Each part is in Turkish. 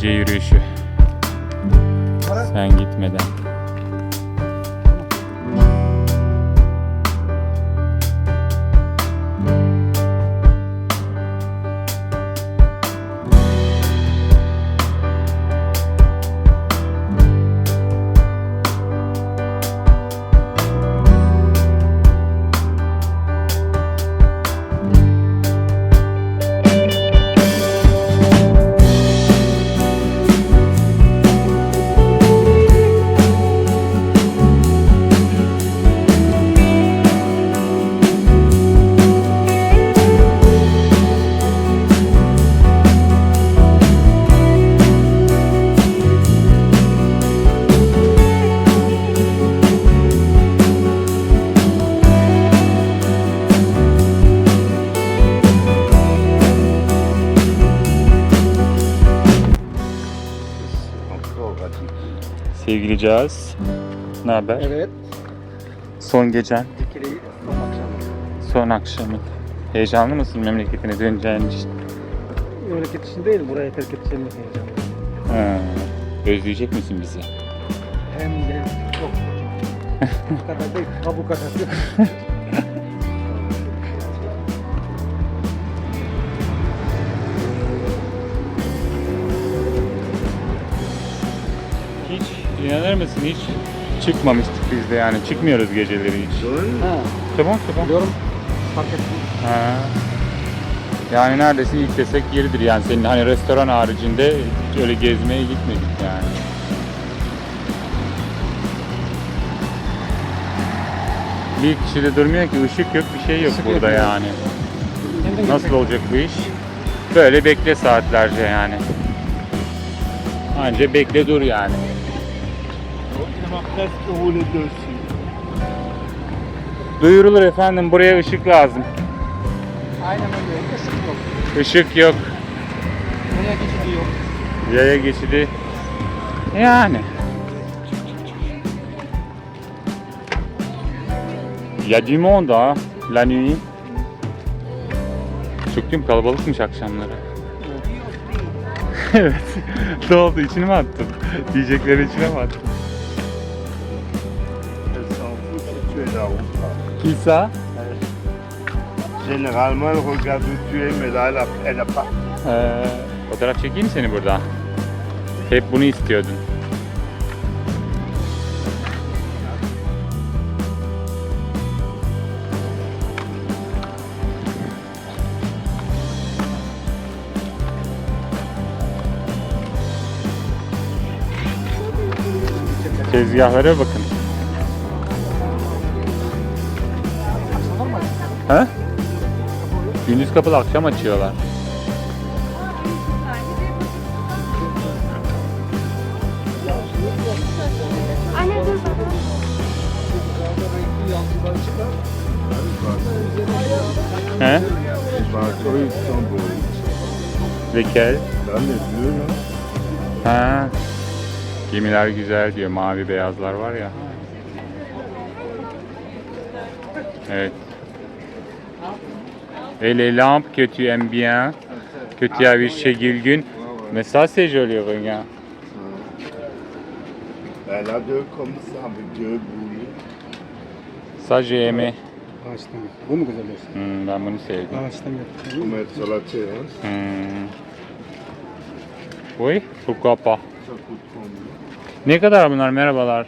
Gece yürüyüşü. Sen gitmeden. Sevgili Caz. Ne haber? Evet. Son gecen, Dikili son akşam. son akşamın. Heyecanlı mısın memleketine döneceğin için? Memleket için değil, buraya terk edeceğim heyecan. Ha, özleyecek misin bizi? Hem de çok. Bu kadar değil, ha bu kadar. İnanır mısın hiç çıkmamıştık biz de yani çıkmıyoruz geceleri hiç. ha, Tamam tamam. biliyorum. Fark ettim. Ha. Yani neredeyse ilk desek yeridir yani senin hani restoran haricinde hiç öyle gezmeye gitmedik yani. Bir kişi de durmuyor ki ışık yok bir şey yok Işık burada evet. yani. Kendin Nasıl gitmek. olacak bu iş? Böyle bekle saatlerce yani. Anca bekle dur yani. Duyurulur efendim buraya ışık lazım. Aynen öyle. Işık yok. Işık yok. Nereye geçidi yok. Yaya geçidi. Yani. Il y a du monde ha, la nuit. Çok değil mi? Kalabalıkmış akşamları. evet. ne oldu? İçine mi attın? Diyecekleri içine mi attın? Là ou pas. Qui ça? Généralement, elle regarde où tu es, mais là, elle a, elle a pas. Ee, fotoğraf çekeyim mi seni burada? Hep bunu istiyordun. Tezgahlara bakın. He? Gündüz kapalı akşam açıyorlar. Anne dur bakalım. He? İstanbul. Lekel. Ben de biliyorum. Ha. Gemiler güzel diyor. Mavi beyazlar var ya. Evet. Et les lampes que tu aimes bien, que tu as vu chez Gilgun. Mais ça c'est joli, regarde. Elle a deux comme ça, avec deux boules. Ça j'ai aimé. Ağaçtan. Bu mu? Hmm, ben bunu sevdim. Ağaçtan sur la terrasse, Hmm. Oui, pourquoi pas. ça coûte combien Ne kadar bunlar? Merhabalar.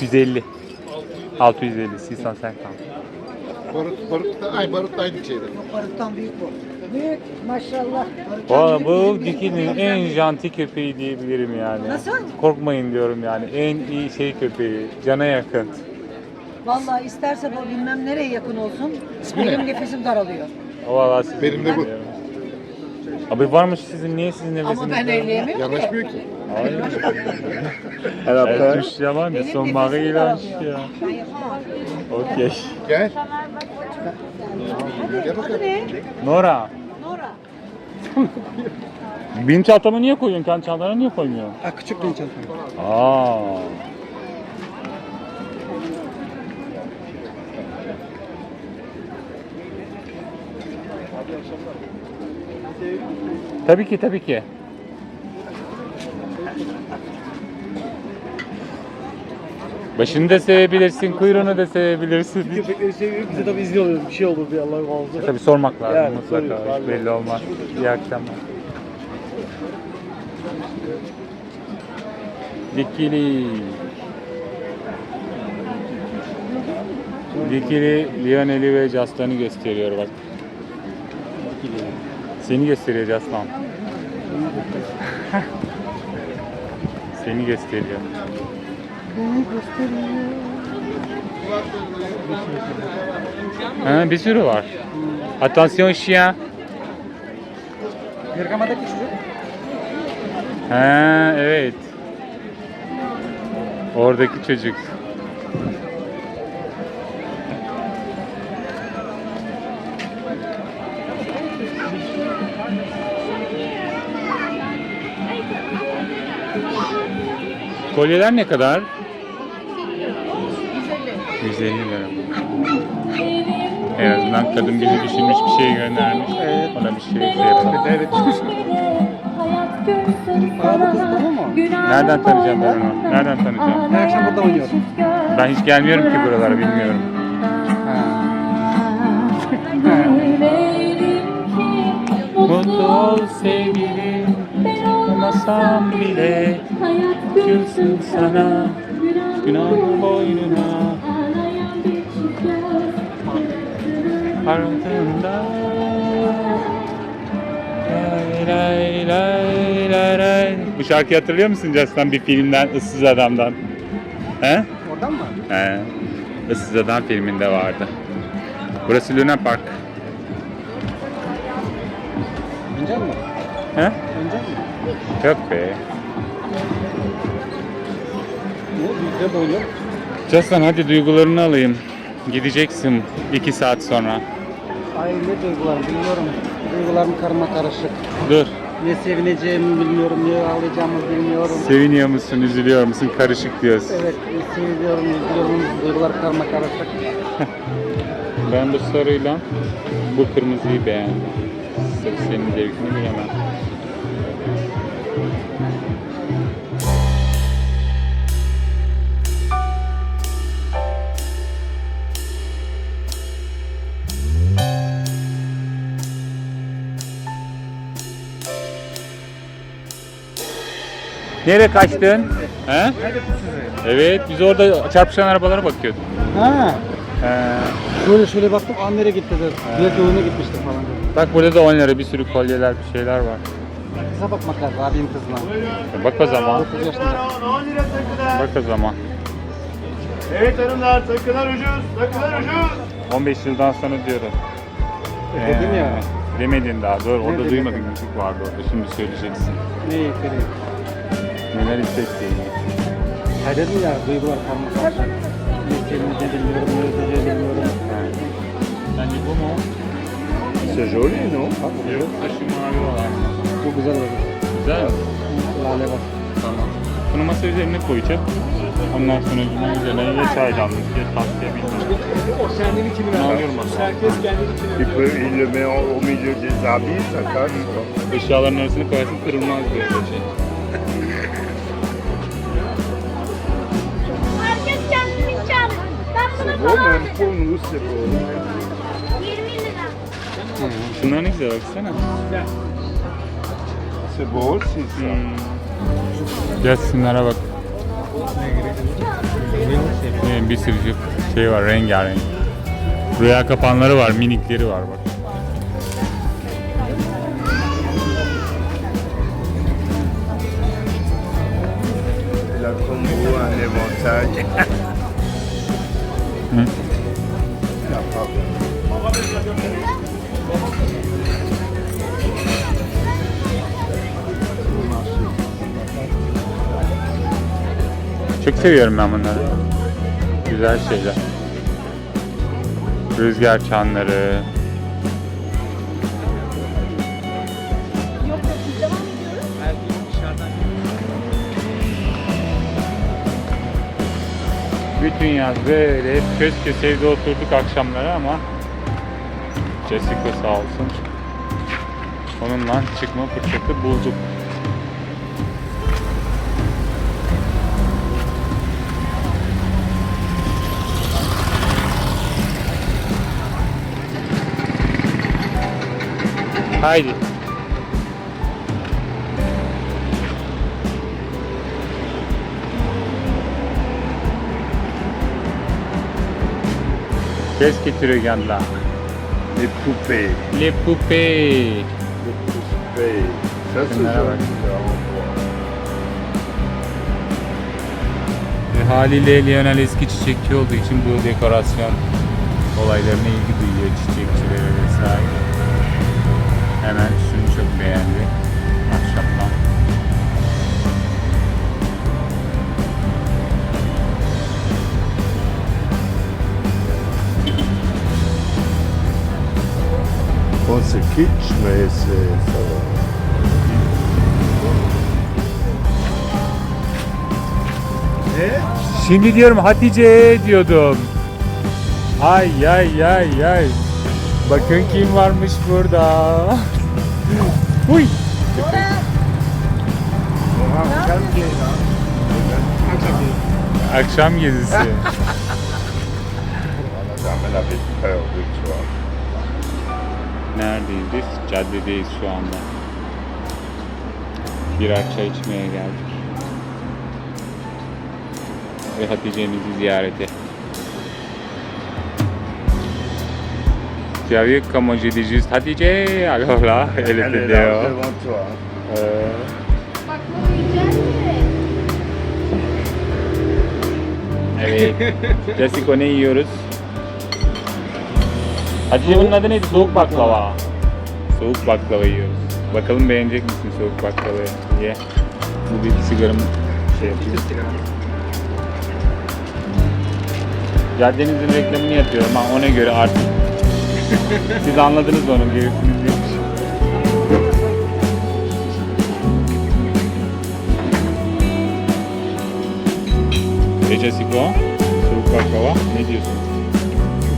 150. 650, 650. Barut, barut da, ay barut da aynı şeyden. Baruttan büyük bu. Büyük maşallah. Valla bu dikinin en janti köpeği diyebilirim yani. Nasıl? Korkmayın diyorum yani. En iyi şey köpeği. Cana yakın. Vallahi isterse bu bilmem nereye yakın olsun. Benim nefesim daralıyor. Valla siz Benim de bu. Abi varmış sizin niye sizin nefesiniz? Ama ben eyleyemiyorum ki. Yanaşmıyor ki. Hayır. Elle a Elle pas. touche ya var ya Benim son nefesim mari il a daralıyor. ya. Ben yapamam. Okey. Gel. Gel bakalım. Nora. Nora. Benim çantama niye koyuyorsun? Kendi çantana niye koymuyorsun? Ha, küçük bir çantam. Aa. Tabii ki tabii ki. Başını da sevebilirsin, kuyruğunu da sevebilirsin. Köpekleri seviyorum. Bize tabii izliyorlar. Bir şey olur diye Allah muhafaza. Tabii sormak lazım Yani mutlaka. Hiç abi. belli olmaz. İyi akşamlar. Dikili. Dikili Lionel'i ve Caslan'ı gösteriyor bak. Seni gösteriyor Caslan. Seni gösteriyor. Ha, bir sürü var. Attention chien. Bergama'daki çocuk. Ha, evet. Oradaki çocuk. Kolyeler ne kadar? 150 lira. En azından kadın bizi düşünmüş bir şey göndermiş. Evet. Ona bir şey, şey yapalım. Evet. Aa, bu kız tamam mı? Nereden tanıyacağım ben onu? Nereden tanıyacağım? Her akşam burada oynuyor. Ben hiç gelmiyorum ki buralara bilmiyorum. Mutlu ol sevgilim, olmasam bile gülsün sana, günah boynuna ardında. Lay lay lay lay lay. Bu şarkıyı hatırlıyor musun Castan bir filmden, Issız Adam'dan? He? Oradan mı? He. Issız Adam filminde vardı. Burası Luna Park. Önce mi? He? Önce mi? Yok be. Ne? Büyükler de oynuyor. Castan hadi duygularını alayım. Gideceksin iki saat sonra. Ay ne duygular bilmiyorum. Duygularım karma karışık. Dur. Ne sevineceğimi bilmiyorum, ne ağlayacağımı bilmiyorum. Seviniyor musun, üzülüyor musun? Karışık diyorsun. Evet, seviyorum, üzülüyorum. Duygular karma karışık. Ben bu sarıyla bu kırmızıyı beğendim. Senin zevkini bilemem. Nereye kaçtın? He? Evet, biz orada çarpışan arabalara bakıyorduk. Ha, He. Şöyle şöyle baktım, an nereye gitti de. Belki oyuna gitmiştir falan. dedi. Bak burada da 10 lira bir sürü kolyeler, bir şeyler var. Kıza bakmak lazım, abim kızına. Bak o zaman. 9 yaşında. 10 lira takılar. Bak o zaman. Evet hanımlar takılar ucuz. Takılar ucuz. 15 yıldan sonra diyorum. E, dedim ya. Demedin daha. Dur orada dedim? duymadın müzik vardı orada. Şimdi söyleyeceksin. Ne yeteneği? Neler hissettiğini. Ha dedim ya, duygular karma karışık. Ne sevineceğini bilmiyorum, ne üzüleceğini Sence bu mu? C'est joli non? Yok mavi olan. Bu güzel oldu. Güzel mi? Lale bak. Tamam. Bunu masa üzerine koyacağım. Ondan sonra bunun üzerine ya çaydanlık ya tatlı bilmiyorum. O kendini kimi Ne alıyorum zaman? Herkes kendini kimi Tu peux, il le met au, au milieu des habits, ça casse pas. Eşyaların arasına koyarsın kırılmaz böyle şey. Herkes kendini çağırır. Ben bunu beau, falan même pour nous, c'est beau. 20 lira. Şunlar ne güzel baksana. Aussi ça. Hmm. Gel şunlara bak. Ee, bir sürü şey var rengarenk. Rüya kapanları var, minikleri var bak. La combo, un éventail. Hı? La pape. Çok seviyorum ben bunları. Güzel şeyler. Rüzgar çanları. Bütün yaz böyle hep köz köz evde oturduk akşamları ama Jessica sağ olsun. Onunla çıkma fırsatı bulduk. Haydi. Qu'est-ce que tu Les poupées. Les poupées. Les poupées. Ça, c'est joli. E, haliyle Lionel eski çiçekçi olduğu için bu dekorasyon olaylarına ilgi duyuyor çiçekçilere vesaire. Hemen şunu çok beğendi. Mais c'est ça va. Şimdi diyorum Hatice diyordum. Ay ay ay ay. Bakın kim varmış burada. Huy. Akşam gezisi. Neredeyiz biz? Caddedeyiz şu anda. Birer çay içmeye geldik. Ve Hatice'mizi ziyarete. Tu as vu comment j'ai dit juste Hatice? Alors là, elle Elle était Hatice bunun adı neydi? Soğuk baklava. Soğuk baklava yiyoruz. Bakalım beğenecek misin soğuk baklavayı? Ye. Bu bir sigaramı şey yapıyor. Caddenizin reklamını yapıyorum ama ona göre artık siz anladınız onun gerisini diye. E Jessico, soğuk baklava ne diyorsun?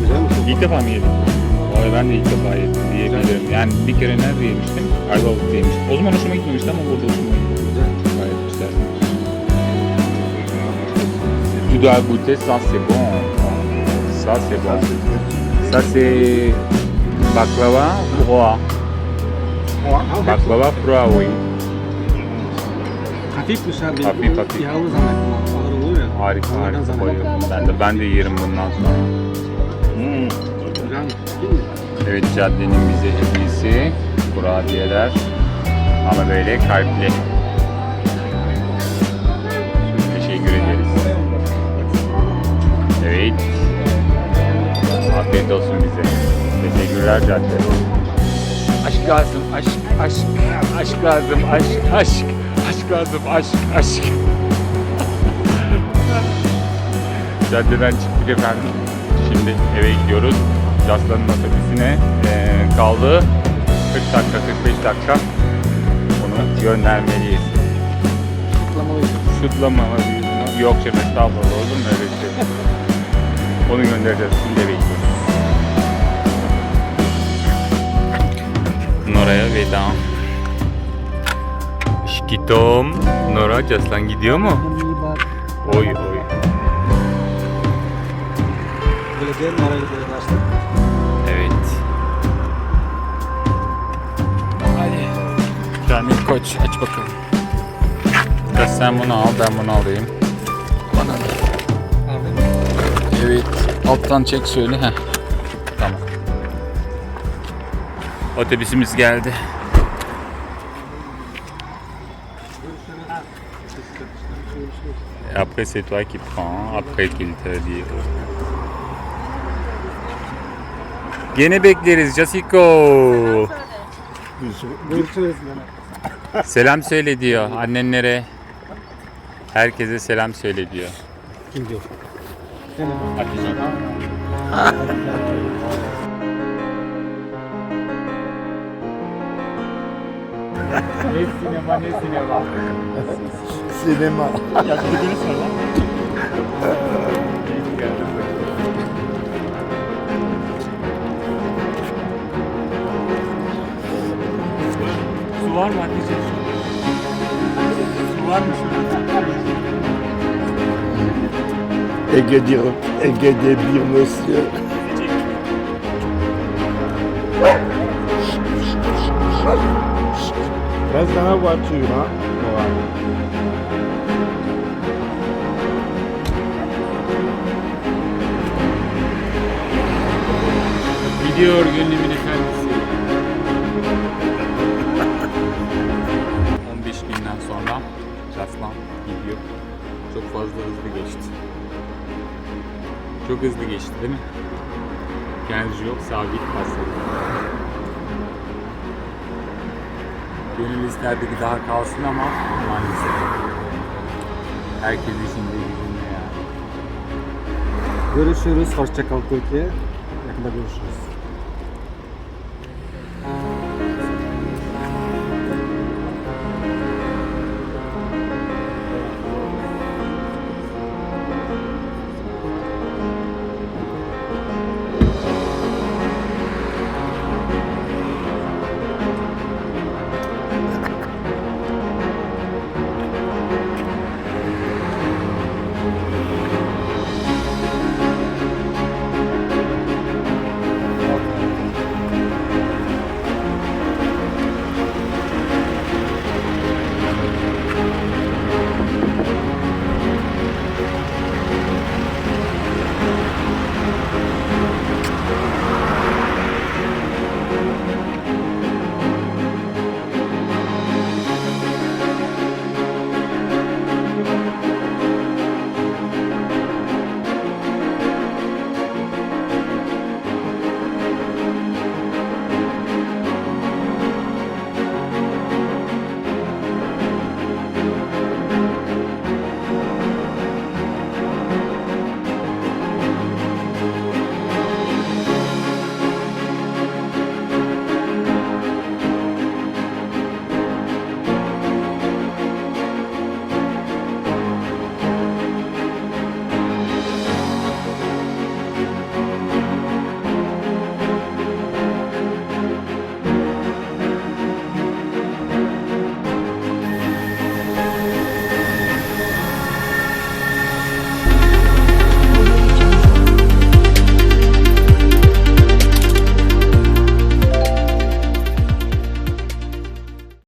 Güzel mi? İlk defa mı yedin? Vallahi ben de ilk defa yedim diyebilirim. Yani bir kere nerede yemiştim? Ayvalık'ta yemiştim. O zaman hoşuma gitmemişti ama burada hoşuma gitti. Güzel. Gayet güzel. Tu dois goûter, ça c'est bon. Ça c'est bon. Ça c'est baklava froid. Baklava froid oui. Hafif dışarı bir Hafif, hafif. yağlı zannettim. Ağır oluyor ya. Harika harika bayıldım. Ben de ben de yerim bundan sonra. Hmm. Evet caddenin bize hediyesi kurabiyeler ama böyle kalpli. Teşekkür ederiz. Evet. Afiyet olsun bize. Teşekkürler cadde. Aşk lazım, aşk, aşk, aşk lazım, aşk, aşk, aşk lazım, aşk, aşk. Caddeden çıktık efendim. Şimdi eve gidiyoruz. Caslan'ın otobüsüne eee, kaldı 40 dakika, 45 dakika. Onu göndermeliyiz. Kutlamalıyız. Şutlamalıyız. Yok canım estağfurullah olur mu öyle şey? Onu göndereceğiz. Şimdi eve gidiyoruz. Nora'ya veda. Şkitom. Nora Caslan gidiyor mu? Oy oy. Mi? Arayı böyle açtık. Evet. Hadi. Kamil koç aç bakalım. Ya sen bunu al ben bunu alayım. Bana da. Evet. Alttan çek söyle. Heh. Tamam. Otobüsümüz geldi. Après c'est toi qui prends, après qu'il te dit. Gene bekleriz bana. Selam söyle diyor annenlere. Herkese selam söyle diyor. Kim diyor? Hatice. ne sinema ne sinema. Cinéma. Ya bir de beni Su var mı Hatice? Su var mı şurada? Ege'de, Ege'de bir monsieur. Reste dans la voiture, hein? Voilà. Gidiyor gönlümün efendisi. Çok hızlı geçti değil mi? Enerji yok, sabit basıyor. Gönül isterdi ki daha kalsın ama maalesef. Herkes işinde gücünde ya. Görüşürüz. Hoşçakal Türkiye. Yakında görüşürüz.